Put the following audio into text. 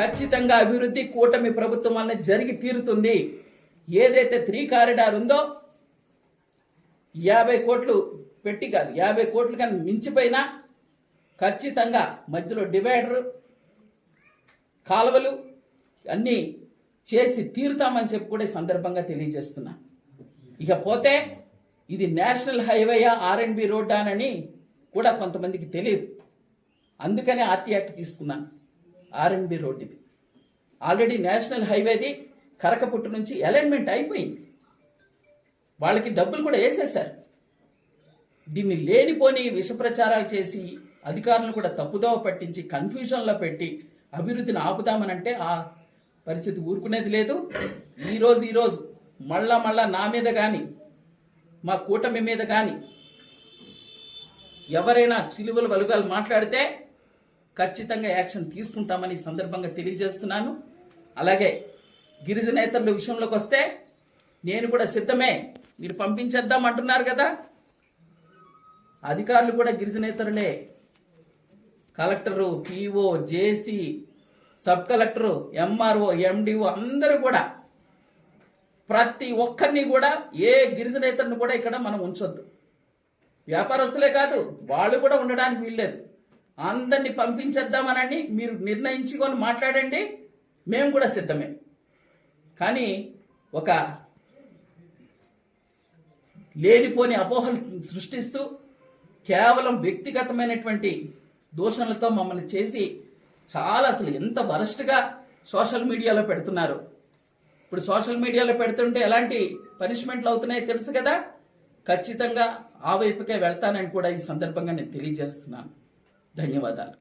ఖచ్చితంగా అభివృద్ధి కూటమి ప్రభుత్వం వల్ల జరిగి తీరుతుంది. ఏదైతే త్రీ కారిడార్ ఉందో యాభై కోట్లు పెట్టి కాదు యాభై కోట్లు కానీ మించిపోయినా ఖచ్చితంగా మధ్యలో డివైడర్ కాలువలు అన్నీ చేసి తీరుతామని చెప్పి కూడా ఈ సందర్భంగా తెలియజేస్తున్నా. ఇక పోతే ఇది నేషనల్ హైవేయా ఆర్ రోడ్డానని రోడ్ కూడా కొంతమందికి తెలియదు. అందుకనే ఆర్టీ యాక్ట్ తీసుకున్నాను. ఆర్ అండ్ రోడ్ ఇది. ఆల్రెడీ నేషనల్ హైవేది కరకపుట్టు నుంచి అలైన్మెంట్ అయిపోయింది. వాళ్ళకి డబ్బులు కూడా వేసేశారు. దీన్ని లేనిపోని విషప్రచారాలు చేసి అధికారులను కూడా తప్పుదోవ పట్టించి కన్ఫ్యూజన్లో పెట్టి అభివృద్ధిని ఆపుదామనంటే ఆ పరిస్థితి ఊరుకునేది లేదు. ఈరోజు ఈరోజు మళ్ళా మళ్ళా నా మీద కానీ మా కూటమి మీద కానీ ఎవరైనా చిలువలు వలుగాలు మాట్లాడితే ఖచ్చితంగా యాక్షన్ తీసుకుంటామని సందర్భంగా తెలియజేస్తున్నాను. అలాగే గిరిజనేతరుల విషయంలోకి వస్తే నేను కూడా సిద్ధమే. మీరు పంపించేద్దాం అంటున్నారు కదా. అధికారులు కూడా గిరిజనేతరులే collector PO JC sub collector MRO MDO అందరూ కూడా ప్రతి ఒక్కరిని కూడా ఏ గిరిజనేతరుని కూడా ఇక్కడ మనం ఉంచొద్దు. వ్యాపారస్తులే కాదు వాళ్ళు కూడా ఉండడానికి వీల్లేదు. అందరినీ పంపించేద్దామనని మీరు నిర్ణయించుకొని మాట్లాడండి. మేము కూడా సిద్ధమే. కానీ ఒక లేనిపోని అపోహలు సృష్టిస్తూ కేవలం వ్యక్తిగతమైనటువంటి దూషణలతో మమ్మల్ని చేసి చాలా అసలు ఎంత వరస్ట్గా సోషల్ మీడియాలో పెడుతున్నారు. ఇప్పుడు సోషల్ మీడియాలో పెడుతుంటే ఎలాంటి పనిష్మెంట్లు అవుతున్నాయో తెలుసు కదా? ఖచ్చితంగా ఆ వైపుకే వెళ్తానని కూడా ఈ సందర్భంగా నేను తెలియజేస్తున్నాను. ధన్యవాదాలు